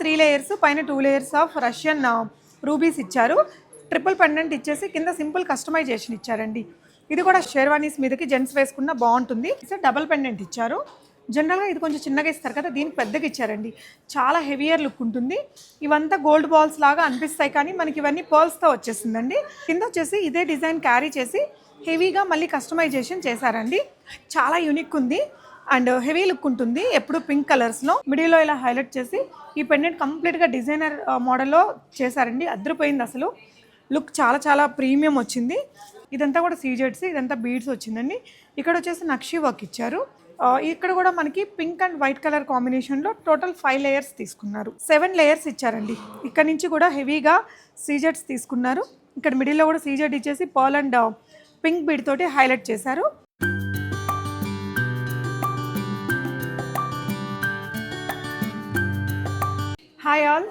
Three layers పైన two layers of Russian rubies ఇచ్చారు. Triple pendant ఇచ్చేసి కింద సింపుల్ కస్టమైజేషన్ ఇచ్చారండి. ఇది కూడా షేర్వానీస్ మీదకి జెంట్స్ వేసుకున్న బాగుంటుంది. డబల్ పెండెంట్ ఇచ్చారు. జనరల్గా ఇది కొంచెం చిన్నగా ఇస్తారు కదా దీనికి పెద్దగా ఇచ్చారండి. చాలా హెవియర్ లుక్ ఉంటుంది. ఇవంతా గోల్డ్ బాల్స్ లాగా అనిపిస్తాయి కానీ మనకి ఇవన్నీ పర్ల్స్తో వచ్చేసిందండి కింద వచ్చేసి ఇదే డిజైన్ క్యారీ చేసి హెవీగా మళ్ళీ కస్టమైజేషన్ చేశారండి. చాలా యూనిక్ ఉంది. అండ్ హెవీ లుక్ ఉంటుంది. ఎప్పుడు పింక్ కలర్స్లో మిడిల్లో ఇలా హైలైట్ చేసి ఈ పెండెంట్ కంప్లీట్గా డిజైనర్ మోడల్లో చేశారండి. అద్దరిపోయింది అసలు. లుక్ చాలా చాలా ప్రీమియం వచ్చింది. ఇదంతా కూడా సీజెట్స్ ఇదంతా బీడ్స్ వచ్చిందండి. ఇక్కడ వచ్చేసి నక్షి వర్క్ ఇచ్చారు. ఇక్కడ కూడా మనకి పింక్ అండ్ వైట్ కలర్ కాంబినేషన్లో టోటల్ ఫైవ్ లేయర్స్ తీసుకున్నారు. సెవెన్ లేయర్స్ ఇచ్చారండి. ఇక్కడ నుంచి కూడా హెవీగా సీజెట్స్ తీసుకున్నారు. ఇక్కడ మిడిల్లో కూడా సీజెట్ ఇచ్చేసి పర్ల్ అండ్ పింక్ బీడ్ తోటి హైలైట్ చేశారు. హాయ్ ఆల్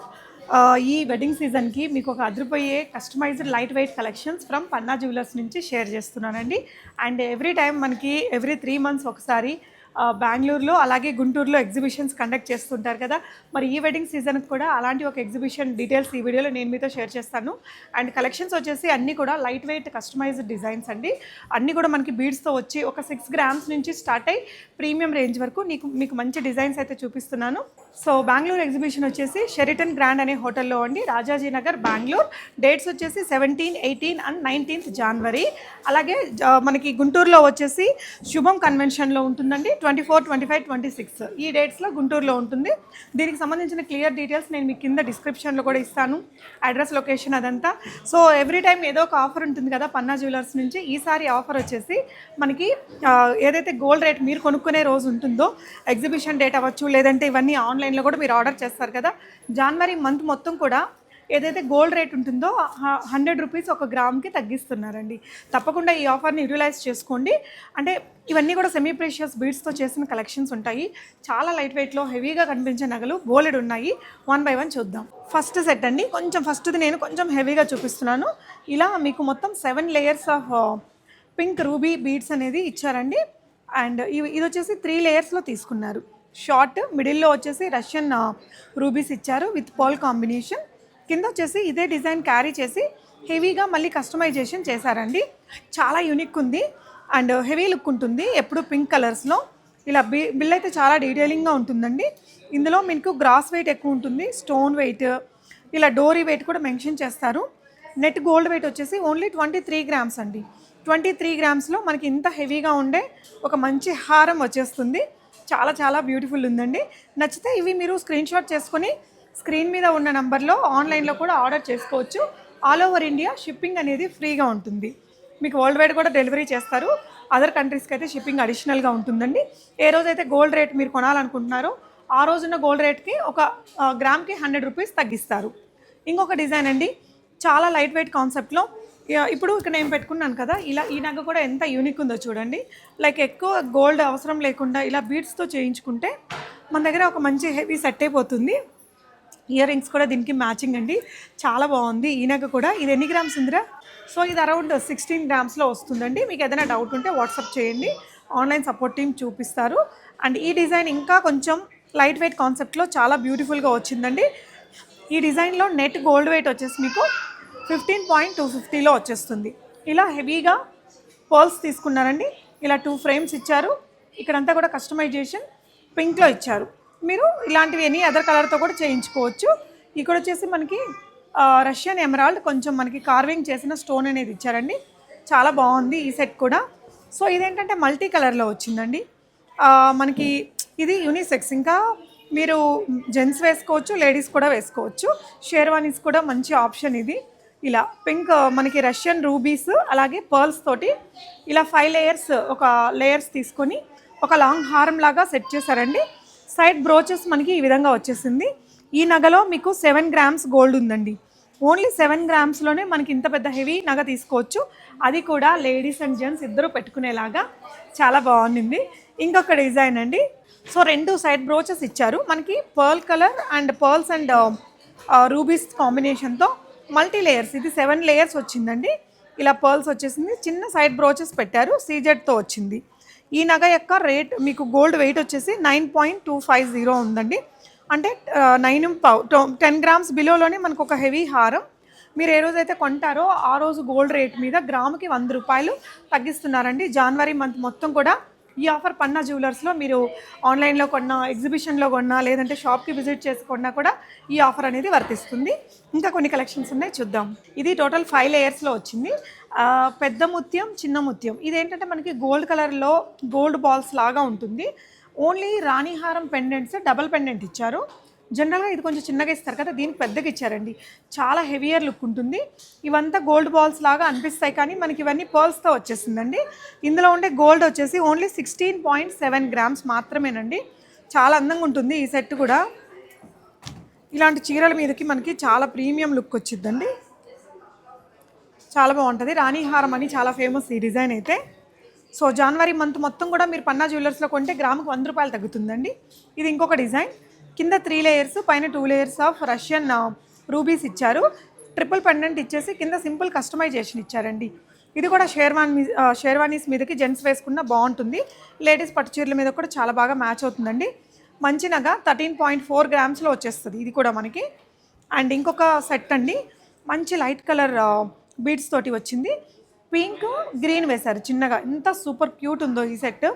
uh, ఈ వెడ్డింగ్ సీజన్కి మీకు ఒక అదిరిపోయే customised light weight collections from Panna jewellers నుంచి షేర్ చేస్తున్నానండి. అండ్ ఎవ్రీ టైం మనకి ఎవ్రీ త్రీ మంత్స్ ఒకసారి uh, బెంగళూరులో అలాగే గుంటూరులో ఎగ్జిబిషన్స్ కండక్ట్ చేస్తుంటారు కదా. మరి ఈ వెడ్డింగ్ సీజన్కి కూడా అలాంటి ఒక ఎగ్జిబిషన్ డీటెయిల్స్ ఈ వీడియోలో నేను మీతో షేర్ చేస్తాను. అండ్ కలెక్షన్స్ వచ్చేసి అన్నీ కూడా లైట్ వెయిట్ కస్టమైజ్డ్ డిజైన్స్ అండి. అన్నీ కూడా మనకి బీడ్స్తో వచ్చి ఒక సిక్స్ గ్రామ్స్ నుంచి స్టార్ట్ అయ్యి ప్రీమియం రేంజ్ వరకు నీకు మీకు మంచి డిజైన్స్ అయితే చూపిస్తున్నాను. సో బెంగళూరు ఎగ్జిబిషన్ వచ్చేసి షెరిటన్ గ్రాండ్ అనే హోటల్లో అండి రాజాజీ నగర్ బెంగళూరు. డేట్స్ వచ్చేసి seventeen eighteen and nineteenth January అలాగే జ- మనకి గుంటూరులో వచ్చేసి శుభం కన్వెన్షన్లో ఉంటుందండి twenty four twenty five twenty six ఈ డేట్స్లో గుంటూరులో ఉంటుంది. దీనికి సంబంధించిన క్లియర్ డీటెయిల్స్ నేను మీకు కింద డిస్క్రిప్షన్లో కూడా ఇస్తాను అడ్రస్ లొకేషన్ అదంతా. సో ఎవ్రీ టైం ఏదో ఒక ఆఫర్ ఉంటుంది కదా పన్నా జ్యువెలర్స్ నుంచి ఈసారి ఆఫర్ వచ్చేసి మనకి ఏదైతే గోల్డ్ రేట్ మీరు కొనుక్కునే రోజు ఉంటుందో ఎగ్జిబిషన్ డేట్ అవ్వచ్చు లేదంటే ఇవన్నీ ఆన్లైన్ ఆన్లైన్లో కూడా మీరు ఆర్డర్ చేస్తారు కదా. జనవరి మంత్ మొత్తం కూడా ఏదైతే గోల్డ్ రేట్ ఉంటుందో హండ్రెడ్ రూపీస్ ఒక గ్రామ్కి తగ్గిస్తున్నారండి. తప్పకుండా ఈ ఆఫర్ని యూటిలైజ్ చేసుకోండి. అంటే ఇవన్నీ కూడా సెమీ ప్రెషియస్ బీడ్స్తో చేసిన కలెక్షన్స్ ఉంటాయి. చాలా లైట్ వెయిట్లో హెవీగా కనిపించే నగలు బోలెడ్ ఉన్నాయి. వన్ బై వన్ చూద్దాం. ఫస్ట్ సెట్ అండి. కొంచెం ఫస్ట్ది నేను కొంచెం హెవీగా చూపిస్తున్నాను. ఇలా మీకు మొత్తం seven layers of pink ruby beads అనేది ఇచ్చారండి. అండ్ ఇవి ఇది వచ్చేసి త్రీ లేయర్స్లో తీసుకున్నారు. షార్ట్ మిడిల్లో వచ్చేసి రష్యన్ రూబీస్ ఇచ్చారు విత్ పాల్ కాంబినేషన్. కింద వచ్చేసి ఇదే డిజైన్ క్యారీ చేసి హెవీగా మళ్ళీ కస్టమైజేషన్ చేశారండి. చాలా యూనిక్ ఉంది. అండ్ హెవీ లుక్ ఉంటుంది. ఎప్పుడు పింక్ కలర్స్లో ఇలా బి బిల్ అయితే చాలా డీటెయిలింగ్గా ఉంటుందండి. ఇందులో మీకు గ్రాస్ వెయిట్ ఎక్కువ ఉంటుంది. స్టోన్ వెయిట్ ఇలా డోరీ వెయిట్ కూడా మెన్షన్ చేస్తారు. నెట్ గోల్డ్ వెయిట్ వచ్చేసి ఓన్లీ ట్వంటీ త్రీ గ్రామ్స్ అండి. ట్వంటీ త్రీ గ్రామ్స్లో మనకి ఇంత హెవీగా ఉండే ఒక మంచి హారం వచ్చేస్తుంది. చాలా చాలా బ్యూటిఫుల్ ఉందండి. నచ్చితే ఇవి మీరు స్క్రీన్ షాట్ చేసుకొని స్క్రీన్ మీద ఉన్న నంబర్లో ఆన్లైన్లో కూడా ఆర్డర్ చేసుకోవచ్చు. ఆల్ ఓవర్ ఇండియా షిప్పింగ్ అనేది ఫ్రీగా ఉంటుంది. మీకు వరల్డ్ వైడ్ కూడా డెలివరీ చేస్తారు. అదర్ కంట్రీస్కి అయితే షిప్పింగ్ అడిషనల్గా ఉంటుందండి. ఏ రోజైతే గోల్డ్ రేట్ మీరు కొనాలనుకుంటున్నారో ఆ రోజున్న గోల్డ్ రేట్కి ఒక గ్రామ్కి హండ్రెడ్ రూపీస్ తగ్గిస్తారు. ఇంకొక డిజైన్ అండి. చాలా లైట్ వెయిట్ కాన్సెప్ట్లో ఇప్పుడు ఇక్కడ నేను పెట్టుకున్నాను కదా ఇలా ఈ నగ కూడా ఎంత యూనిక్ ఉందో చూడండి. లైక్ ఎక్కువ గోల్డ్ అవసరం లేకుండా ఇలా బీడ్స్తో చేయించుకుంటే మన దగ్గర ఒక మంచి హెవీ సెట్ అయిపోతుంది. ఇయర్ రింగ్స్ కూడా దీనికి మ్యాచింగ్ అండి. చాలా బాగుంది ఈ నగ కూడా. ఇది ఎన్ని గ్రామ్స్ ఉందిరా సో ఇది అరౌండ్ సిక్స్టీన్ గ్రామ్స్లో వస్తుందండి. మీకు ఏదైనా డౌట్ ఉంటే వాట్సాప్ చేయండి. ఆన్లైన్ సపోర్ట్ టీం చూపిస్తారు. అండ్ ఈ డిజైన్ ఇంకా కొంచెం లైట్ వెయిట్ కాన్సెప్ట్లో చాలా బ్యూటిఫుల్గా వచ్చిందండి. ఈ డిజైన్లో నెట్ గోల్డ్ వెయిట్ వచ్చేసి మీకు ఫిఫ్టీన్ పాయింట్ టూ ఫిఫ్టీలో వచ్చేస్తుంది. ఇలా హెవీగా పర్ల్స్ తీసుకున్నారండి. ఇలా టూ ఫ్రేమ్స్ ఇచ్చారు. ఇక్కడంతా కూడా కస్టమైజేషన్ పింక్లో ఇచ్చారు. మీరు ఇలాంటివి ఎనీ అదర్ కలర్తో కూడా చేయించుకోవచ్చు. ఇక్కడ వచ్చేసి మనకి రష్యన్ ఎమరాల్డ్ కొంచెం మనకి కార్వింగ్ చేసిన స్టోన్ అనేది ఇచ్చారండి. చాలా బాగుంది ఈ సెట్ కూడా. సో ఇదేంటంటే మల్టీ కలర్లో వచ్చిందండి. మనకి ఇది యూనిసెక్స్. ఇంకా మీరు జెంట్స్ వేసుకోవచ్చు లేడీస్ కూడా వేసుకోవచ్చు. షేర్వానీస్ కూడా మంచి ఆప్షన్ ఇది. ఇలా పింక్ మనకి రష్యన్ రూబీస్ అలాగే పర్ల్స్ తోటి ఇలా ఫైవ్ లేయర్స్ ఒక లేయర్స్ తీసుకొని ఒక లాంగ్ హారం లాగా సెట్ చేశారండి. సైడ్ బ్రోచెస్ మనకి ఈ విధంగా వచ్చేసింది. ఈ నగలో మీకు సెవెన్ గ్రామ్స్ గోల్డ్ ఉందండి. ఓన్లీ సెవెన్ గ్రామ్స్లోనే మనకి ఇంత పెద్ద హెవీ నగ తీసుకోవచ్చు. అది కూడా లేడీస్ అండ్ జెంట్స్ ఇద్దరు పెట్టుకునేలాగా చాలా బాగుంది ఇంకొక డిజైన్ అండి. సో రెండు సైడ్ బ్రోచెస్ ఇచ్చారు. మనకి pearl colour and pearls and rubies కాంబినేషన్తో మల్టీ లేయర్స్ ఇది సెవెన్ లేయర్స్ వచ్చిందండి. ఇలా పర్ల్స్ వచ్చేసింది. చిన్న సైడ్ బ్రోచెస్ పెట్టారు. సీజెడ్తో వచ్చింది. ఈ నగ యొక్క రేట్ మీకు గోల్డ్ వెయిట్ వచ్చేసి nine point two five zero ఉందండి. అంటే నైన్ టెన్ గ్రామ్స్ బిలోలోనే మనకు ఒక హెవీ హారం. మీరు ఏ రోజైతే కొంటారో ఆ రోజు గోల్డ్ రేట్ మీద గ్రాముకి వంద రూపాయలు తగ్గిస్తున్నారండి. జనవరి మంత్ మొత్తం కూడా ఈ ఆఫర్ పన్నా జ్యువెలర్స్లో మీరు ఆన్లైన్లో కొన్నా ఎగ్జిబిషన్లో కొన్నా లేదంటే షాప్కి విజిట్ చేసుకున్నా కూడా ఈ ఆఫర్ అనేది వర్తిస్తుంది. ఇంకా కొన్ని కలెక్షన్స్ ఉన్నాయి చూద్దాం. ఇది టోటల్ ఫైవ్ లేయర్స్లో వచ్చింది. పెద్ద ముత్యం చిన్న ముత్యం. ఇదేంటంటే మనకి గోల్డ్ కలర్లో గోల్డ్ బాల్స్ లాగా ఉంటుంది. ఓన్లీ రాణిహారం పెండెంట్స్ డబల్ పెండెంట్ ఇచ్చారు. జనరల్గా ఇది కొంచెం చిన్నగా ఇస్తారు కదా దీనికి పెద్దగా ఇచ్చారండి. చాలా హెవియర్ లుక్ ఉంటుంది. ఇవంతా గోల్డ్ బాల్స్ లాగా అనిపిస్తాయి కానీ మనకి ఇవన్నీ పర్ల్స్తో వచ్చేసిందండి ఇందులో ఉండే గోల్డ్ వచ్చేసి only sixteen point seven grams మాత్రమేనండి. చాలా అందంగా ఉంటుంది ఈ సెట్ కూడా. ఇలాంటి చీరల మీదకి మనకి చాలా ప్రీమియం లుక్ వచ్చిందండి చాలా బాగుంటుంది. రాణిహారం అని చాలా ఫేమస్ ఈ డిజైన్ అయితే. సో జనవరి మంత్ మొత్తం కూడా మీరు పన్నా జ్యువెలర్స్లో కొంటే గ్రాముకు వంద రూపాయలు తగ్గుతుందండి. ఇది ఇంకొక డిజైన్. కింద త్రీ లేయర్స్ పైన two layers of Russian rubies ఇచ్చారు. ట్రిపుల్ పెండెంట్ ఇచ్చేసి కింద సింపుల్ కస్టమైజేషన్ ఇచ్చారండి. ఇది కూడా షేర్వాన్ షేర్వానీస్ uh, మీదకి జెంట్స్ వేసుకున్న బాగుంటుంది. లేడీస్ పట్టు చీరల మీద కూడా చాలా బాగా మ్యాచ్ అవుతుందండి. మంచి నగ థర్టీన్ పాయింట్ ఫోర్ గ్రామ్స్లో వచ్చేస్తుంది. ఇది కూడా మనకి. అండ్ ఇంకొక సెట్ అండి. మంచి లైట్ కలర్ బీడ్స్ తోటి వచ్చింది. పింక్ గ్రీన్ వేశారు చిన్నగా. ఎంత సూపర్ క్యూట్ ఉందో ఈ సెట్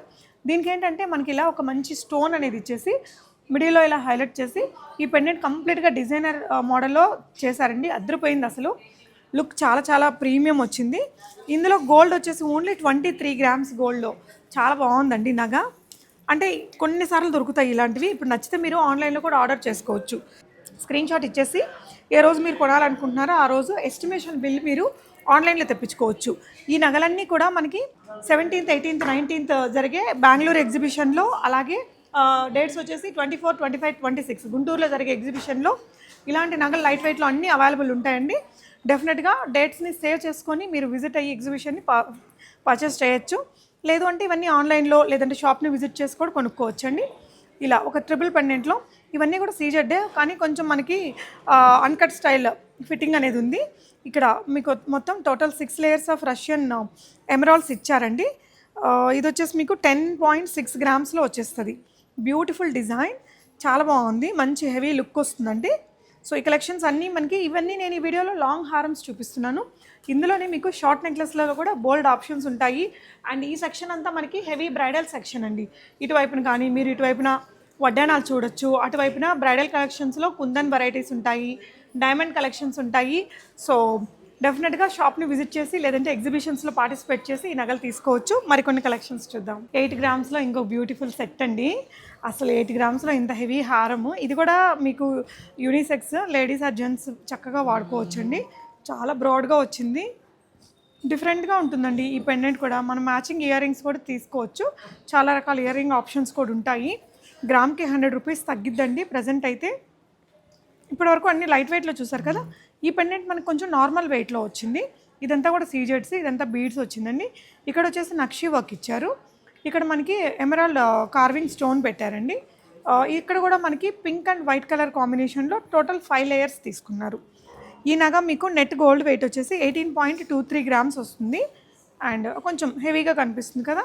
దీనికి ఏంటంటే మనకి ఇలా ఒక మంచి స్టోన్ అనేది ఇచ్చేసి మిడిల్లో ఇలా హైలైట్ చేసి ఈ పెండెంట్ కంప్లీట్గా డిజైనర్ మోడల్లో చేశారండి. అద్దరిపోయింది అసలు. లుక్ చాలా చాలా ప్రీమియం వచ్చింది. ఇందులో గోల్డ్ వచ్చేసి ఓన్లీ ట్వంటీ త్రీ గ్రామ్స్ గోల్డ్లో చాలా బాగుందండి నగ. అంటే కొన్నిసార్లు దొరుకుతాయి ఇలాంటివి. ఇప్పుడు నచ్చితే మీరు ఆన్లైన్లో కూడా ఆర్డర్ చేసుకోవచ్చు. స్క్రీన్ షాట్ ఇచ్చేసి ఏ రోజు మీరు కొనాలనుకుంటున్నారో ఆ రోజు ఎస్టిమేషన్ బిల్ మీరు ఆన్లైన్లో తెప్పించుకోవచ్చు. ఈ నగలన్నీ కూడా మనకి సెవెంటీన్త్ ఎయిటీన్త్ నైన్టీన్త్ జరిగే బెంగళూరు ఎగ్జిబిషన్లో అలాగే డేట్స్ వచ్చేసి twenty four twenty five twenty six గుంటూరులో జరిగే ఎగ్జిబిషన్లో ఇలాంటి నగలు లైట్ వెయిట్లో అన్నీ అవైలబుల్ ఉంటాయండి. డెఫినెట్గా డేట్స్ని సేవ్ చేసుకొని మీరు విజిట్ అయ్యి ఎగ్జిబిషన్ని పర్చేస్ చేయొచ్చు. లేదు అంటే ఇవన్నీ ఆన్లైన్లో లేదంటే షాప్ని విజిట్ చేసి కూడా కొనుక్కోవచ్చు అండి ఇలా ఒక ట్రిపుల్ పెండెంట్లో ఇవన్నీ కూడా సీజెడ్డే కానీ కొంచెం మనకి అన్కట్ స్టైల్ ఫిట్టింగ్ అనేది ఉంది. ఇక్కడ మీకు మొత్తం total six layers of Russian emeralds ఇచ్చారండి. ఇది వచ్చేసి మీకు టెన్ పాయింట్ సిక్స్ గ్రామ్స్లో వచ్చేస్తుంది. బ్యూటిఫుల్ డిజైన్ చాలా బాగుంది. మంచి హెవీ లుక్ వస్తుందండి. సో ఈ కలెక్షన్స్ అన్నీ మనకి ఇవన్నీ నేను ఈ వీడియోలో లాంగ్ హారమ్స్ చూపిస్తున్నాను. ఇందులోనే మీకు షార్ట్ నెక్లెస్లలో కూడా బోల్డ్ ఆప్షన్స్ ఉంటాయి. అండ్ ఈ సెక్షన్ అంతా మనకి హెవీ బ్రైడల్ సెక్షన్ అండి. ఇటువైపున కానీ మీరు ఇటువైపున వడ్డానాలు చూడొచ్చు. అటువైపున బ్రైడల్ కలెక్షన్స్లో కుందన్ వెరైటీస్ ఉంటాయి. డైమండ్ కలెక్షన్స్ ఉంటాయి. సో డెఫినెట్గా షాప్ని విజిట్ చేసి లేదంటే ఎగ్జిబిషన్స్లో పార్టిసిపేట్ చేసి ఈ నగలు తీసుకోవచ్చు. మరికొన్ని కలెక్షన్స్ చూద్దాం. ఎయిట్ గ్రామ్స్లో ఇంకో బ్యూటిఫుల్ సెట్ అండి. అసలు ఎయిట్ గ్రామ్స్లో ఇంత హెవీ హారము. ఇది కూడా మీకు యూనిసెక్స్ లేడీస్ ఆర్ జెంట్స్ చక్కగా వాడుకోవచ్చండి. చాలా బ్రాడ్గా వచ్చింది. డిఫరెంట్గా ఉంటుందండి ఈ పెండెంట్ కూడా. మనం మ్యాచింగ్ ఇయర్ రింగ్స్ కూడా తీసుకోవచ్చు. చాలా రకాల ఇయర్ రింగ్ ఆప్షన్స్ కూడా ఉంటాయి. గ్రామ్కి హండ్రెడ్ రూపీస్ తగ్గిద్దండి ప్రజెంట్ అయితే. ఇప్పటివరకు అన్ని లైట్ వెయిట్లో చూసారు కదా? ఈ పెండెంట్ మనకు కొంచెం నార్మల్ వెయిట్లో వచ్చింది. ఇదంతా కూడా సీజెడ్స్ ఇదంతా బీడ్స్ వచ్చిందండి. ఇక్కడ వచ్చేసి నక్షి వర్క్ ఇచ్చారు. ఇక్కడ మనకి ఎమరాల్డ్ కార్వింగ్ స్టోన్ పెట్టారండి. Uh, ఇక్కడ కూడా మనకి పింక్ అండ్ వైట్ కలర్ కాంబినేషన్లో టోటల్ ఫైవ్ లేయర్స్ తీసుకున్నారు. ఈ నగ మీకు నెట్ గోల్డ్ వెయిట్ వచ్చేసి eighteen point two three grams వస్తుంది. అండ్ కొంచెం హెవీగా కనిపిస్తుంది కదా.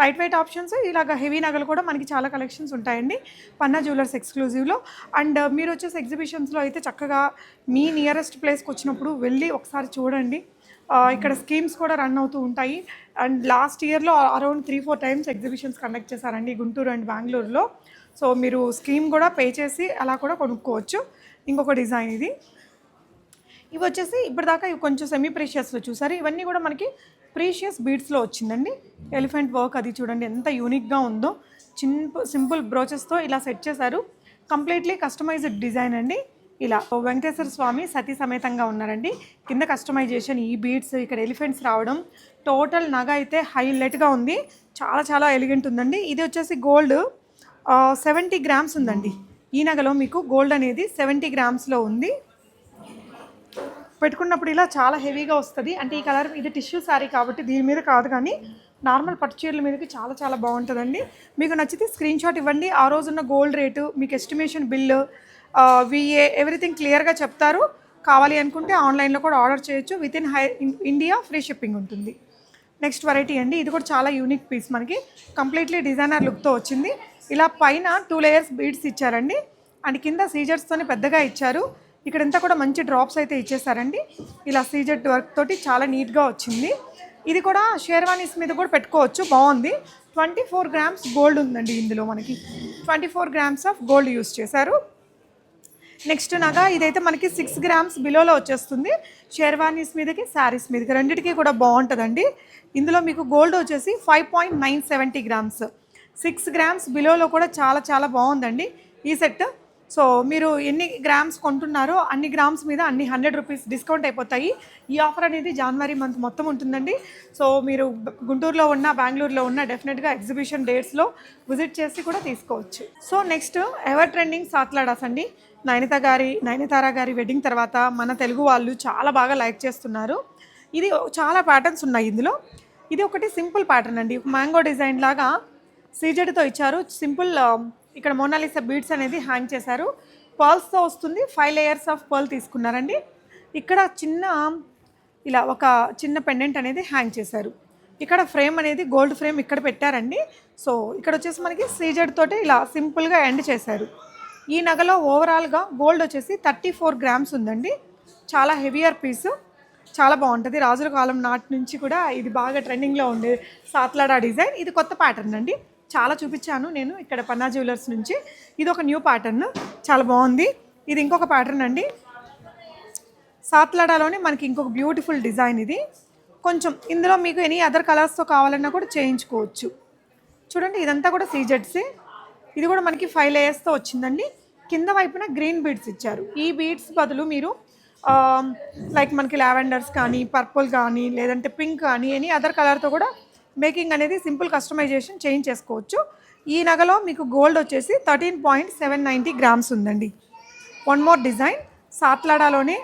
లైట్ వెయిట్ ఆప్షన్స్ ఇలాగ హెవీ నగలు కూడా మనకి చాలా కలెక్షన్స్ ఉంటాయండి. పన్నా జ్యువెలర్స్ ఎక్స్క్లూజివ్లో అండ్ మీరు వచ్చేసి ఎగ్జిబిషన్స్లో అయితే చక్కగా మీ నియరెస్ట్ ప్లేస్కి వచ్చినప్పుడు వెళ్ళి ఒకసారి చూడండి. ఇక్కడ స్కీమ్స్ కూడా రన్ అవుతూ ఉంటాయి. అండ్ లాస్ట్ ఇయర్లో around three four times exhibitions conduct చేశారండి గుంటూరు అండ్ బెంగళూరులో. సో మీరు స్కీమ్ కూడా పే చేసి అలా కూడా కొనుక్కోవచ్చు. ఇంకొక డిజైన్ ఇది. ఇవి వచ్చేసి ఇప్పటిదాకా ఇవి కొంచెం సెమీ ప్రీషియస్లో చూసారు. ఇవన్నీ కూడా మనకి ప్రీషియస్ బీడ్స్లో వచ్చిందండి. ఎలిఫెంట్ వర్క్ అది చూడండి ఎంత యూనిక్గా ఉందో. చిన్ సింపుల్ బ్రోచెస్తో ఇలా సెట్ చేశారు. కంప్లీట్లీ కస్టమైజ్డ్ డిజైన్ అండి. ఇలా. వెంకటేశ్వర స్వామి సతీ సమేతంగా ఉన్నారండి. కింద కస్టమైజేషన్ ఈ బీడ్స్ ఇక్కడ ఎలిఫెంట్స్ రావడం టోటల్ నగ అయితే హైలైట్గా ఉంది. చాలా చాలా ఎలిగెంట్ ఉందండి. ఇది వచ్చేసి గోల్డ్ సెవెంటీ గ్రామ్స్ ఉందండి. ఈ నగలో మీకు గోల్డ్ అనేది సెవెంటీ గ్రామ్స్లో ఉంది. పెట్టుకున్నప్పుడు ఇలా చాలా హెవీగా వస్తుంది. అంటే ఈ కలర్ ఇది టిష్యూ శారీ కాబట్టి దీని మీద కాదు కానీ నార్మల్ పట్టు చీరల మీదకి చాలా చాలా బాగుంటుందండి. మీకు నచ్చితే స్క్రీన్ షాట్ ఇవ్వండి. ఆ రోజున్న గోల్డ్ రేటు మీకు ఎస్టిమేషన్ బిల్లు విఏ ఎవ్రీథింగ్ క్లియర్గా చెప్తారు. కావాలి అనుకుంటే ఆన్లైన్లో కూడా ఆర్డర్ చేయొచ్చు. Within high India free shipping ఉంటుంది. నెక్స్ట్ వెరైటీ అండి. ఇది కూడా చాలా యూనిక్ పీస్ మనకి. కంప్లీట్లీ డిజైనర్ లుక్తో వచ్చింది. ఇలా పైన టూ లేయర్స్ బీడ్స్ ఇచ్చారండి. అండ్ కింద సీజర్స్తోనే పెద్దగా ఇచ్చారు. ఇక్కడంతా కూడా మంచి డ్రాప్స్ అయితే ఇచ్చేసారండి. ఇలా సీజెడ్ వర్క్ తోటి చాలా నీట్గా వచ్చింది. ఇది కూడా షేర్వానీస్ మీద కూడా పెట్టుకోవచ్చు. బాగుంది. ట్వంటీ ఫోర్ గ్రామ్స్ గోల్డ్ ఉందండి ఇందులో మనకి. Twenty four grams of gold use చేశారు. నెక్స్ట్ నగ ఇదైతే మనకి సిక్స్ గ్రామ్స్ బిలోలో వచ్చేస్తుంది. షేర్వానీస్ మీదకి శారీస్ మీదకి రెండిటికి కూడా బాగుంటుందండి. ఇందులో మీకు గోల్డ్ వచ్చేసి five point nine seventy grams six grams బిలోలో కూడా చాలా చాలా బాగుందండి ఈ సెట్ సో మీరు ఎన్ని గ్రామ్స్ కొంటున్నారో అన్ని గ్రామ్స్ మీద అన్ని హండ్రెడ్ రూపీస్ డిస్కౌంట్ అయిపోతాయి. ఈ ఆఫర్ అనేది జనవరి మంత్ మొత్తం ఉంటుందండి. సో మీరు గుంటూరులో ఉన్న బెంగళూరులో ఉన్న డెఫినెట్గా ఎగ్జిబిషన్ డేట్స్లో విజిట్ చేసి కూడా తీసుకోవచ్చు. సో నెక్స్ట్ ఎవర్ ట్రెండింగ్ సాత్లాడాస్ అండి. నయనత గారి నయనతార గారి వెడ్డింగ్ తర్వాత మన తెలుగు వాళ్ళు చాలా బాగా లైక్ చేస్తున్నారు. ఇది చాలా ప్యాటర్న్స్ ఉన్నాయి ఇందులో. ఇది ఒకటి సింపుల్ ప్యాటర్న్ అండి. మ్యాంగో డిజైన్ లాగా సీజెడ్తో ఇచ్చారు. సింపుల్ um, ఇక్కడ మోనాలిసా బీడ్స్ అనేది హ్యాంగ్ చేశారు. పర్ల్స్తో వస్తుంది. ఫైవ్ లేయర్స్ ఆఫ్ పర్ల్ తీసుకున్నారండి. ఇక్కడ చిన్న ఇలా ఒక చిన్న పెండెంట్ అనేది హ్యాంగ్ చేశారు. ఇక్కడ ఫ్రేమ్ అనేది గోల్డ్ ఫ్రేమ్ ఇక్కడ పెట్టారండి. సో ఇక్కడ వచ్చేసి మనకి సీజెడ్ తోటి ఇలా సింపుల్గా ఎండ్ చేశారు. ఈ నగలో ఓవరాల్గా గోల్డ్ వచ్చేసి థర్టీ ఫోర్ గ్రామ్స్ ఉందండి. చాలా హెవియర్ పీసు చాలా బాగుంటుంది. రాజుల కాలం నాటి నుంచి కూడా ఇది బాగా ట్రెండింగ్లో ఉండే సాత్లాడా డిజైన్ ఇది కొత్త ప్యాటర్న్ అండి. చాలా చూపించాను నేను ఇక్కడ పన్నా జ్యువెలర్స్ నుంచి. ఇది ఒక న్యూ ప్యాటర్న్ చాలా బాగుంది. ఇది ఇంకొక ప్యాటర్న్ అండి. సాత్లాడాలోనే మనకి ఇంకొక బ్యూటిఫుల్ డిజైన్ ఇది. కొంచెం ఇందులో మీకు ఎనీ అదర్ కలర్స్తో కావాలన్నా కూడా చేయించుకోవచ్చు. చూడండి ఇదంతా కూడా సీజెడ్సే ఇది కూడా మనకి ఫైవ్ లేయర్స్తో వచ్చిందండి. కింద వైపున గ్రీన్ బీడ్స్ ఇచ్చారు. ఈ బీడ్స్ బదులు మీరు లైక్ మనకి లావెండర్స్ కానీ పర్పుల్ కానీ లేదంటే పింక్ కానీ ఎనీ అదర్ కలర్తో కూడా మేకింగ్ అనేది సింపుల్ కస్టమైజేషన్ చేంజ్ చేసుకోవచ్చు. ఈ నగలో మీకు గోల్డ్ వచ్చేసి thirteen point seven ninety grams ఉందండి. వన్ మోర్ డిజైన్ సాట్లాడాలోనే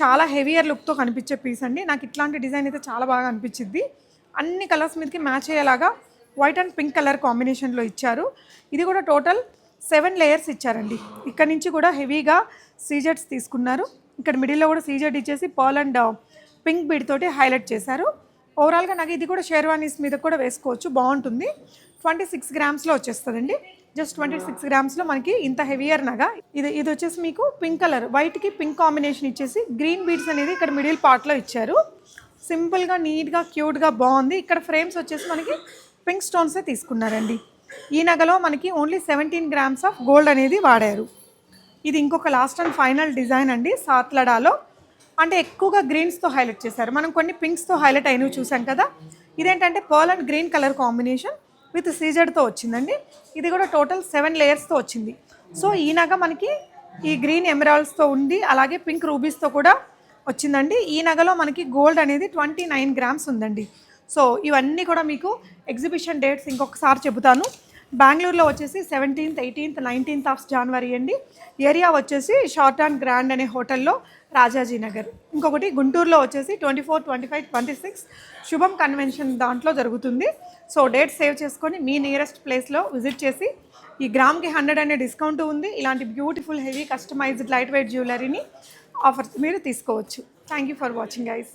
చాలా హెవియర్ లుక్తో కనిపించే పీస్ అండి. నాకు ఇట్లాంటి డిజైన్ అయితే చాలా బాగా అనిపించింది అన్ని కలర్స్ మీదకి మ్యాచ్ అయ్యేలాగా వైట్ అండ్ పింక్ కలర్ కాంబినేషన్లో ఇచ్చారు. ఇది కూడా టోటల్ సెవెన్ లేయర్స్ ఇచ్చారండి. ఇక్కడ నుంచి కూడా హెవీగా సీజెట్స్ తీసుకున్నారు. ఇక్కడ మిడిల్లో కూడా సీజెడ్ ఇచ్చేసి పర్ల్ అండ్ పింక్ బీడ్ తోటి హైలైట్ చేశారు. ఓవరాల్గా నాకు ఇది కూడా షేర్వానీస్ మీద కూడా వేసుకోవచ్చు. బాగుంటుంది. ట్వంటీ సిక్స్ గ్రామ్స్లో వచ్చేస్తుందండి. జస్ట్ ట్వంటీ సిక్స్ గ్రామ్స్లో మనకి ఇంత హెవియర్ నగా. ఇది ఇది వచ్చేసి మీకు పింక్ కలర్. వైట్కి పింక్ కాంబినేషన్ ఇచ్చేసి గ్రీన్ బీడ్స్ అనేది ఇక్కడ మిడిల్ పార్ట్లో ఇచ్చారు. సింపుల్గా నీట్గా క్యూట్గా బాగుంది. ఇక్కడ ఫ్రేమ్స్ వచ్చేసి మనకి పింక్ స్టోన్సే తీసుకున్నారండి. ఈ నగలో మనకి only seventeen grams of gold అనేది వాడారు. ఇది ఇంకొక లాస్ట్ అండ్ ఫైనల్ డిజైన్ అండి సాత్లడాలో అంటే ఎక్కువగా గ్రీన్స్తో హైలైట్ చేశారు. మనం కొన్ని పింక్స్తో హైలైట్ అయినవి చూసాం కదా. ఇదేంటంటే pearl and green colour combination with సీజర్తో వచ్చిందండి. ఇది కూడా టోటల్ సెవెన్ లేయర్స్తో వచ్చింది. సో ఈ నగ మనకి ఈ గ్రీన్ ఎమరాల్డ్స్తో ఉంది అలాగే పింక్ రూబీస్తో కూడా వచ్చిందండి. ఈ నగలో మనకి గోల్డ్ అనేది ట్వంటీ నైన్ గ్రామ్స్ ఉందండి. సో ఇవన్నీ కూడా మీకు ఎగ్జిబిషన్ డేట్స్ ఇంకొకసారి చెబుతాను. బెంగళూరులో వచ్చేసి seventeenth eighteenth nineteenth of January అండి. ఏరియా వచ్చేసి షార్ట్ అండ్ గ్రాండ్ అనే హోటల్లో రాజాజీ నగర్ ఇంకొకటి గుంటూరులో వచ్చేసి twenty four twenty five twenty six Shubham convention దాంట్లో జరుగుతుంది. సో డేట్ సేవ్ చేసుకొని మీ నియరెస్ట్ ప్లేస్లో విజిట్ చేసి ఈ గ్రామ్కి హండ్రెడ్ అనే డిస్కౌంట్ ఉంది. ఇలాంటి beautiful heavy customised light weight జ్యువెలరీని offers మీరు తీసుకోవచ్చు. Thank you for watching guys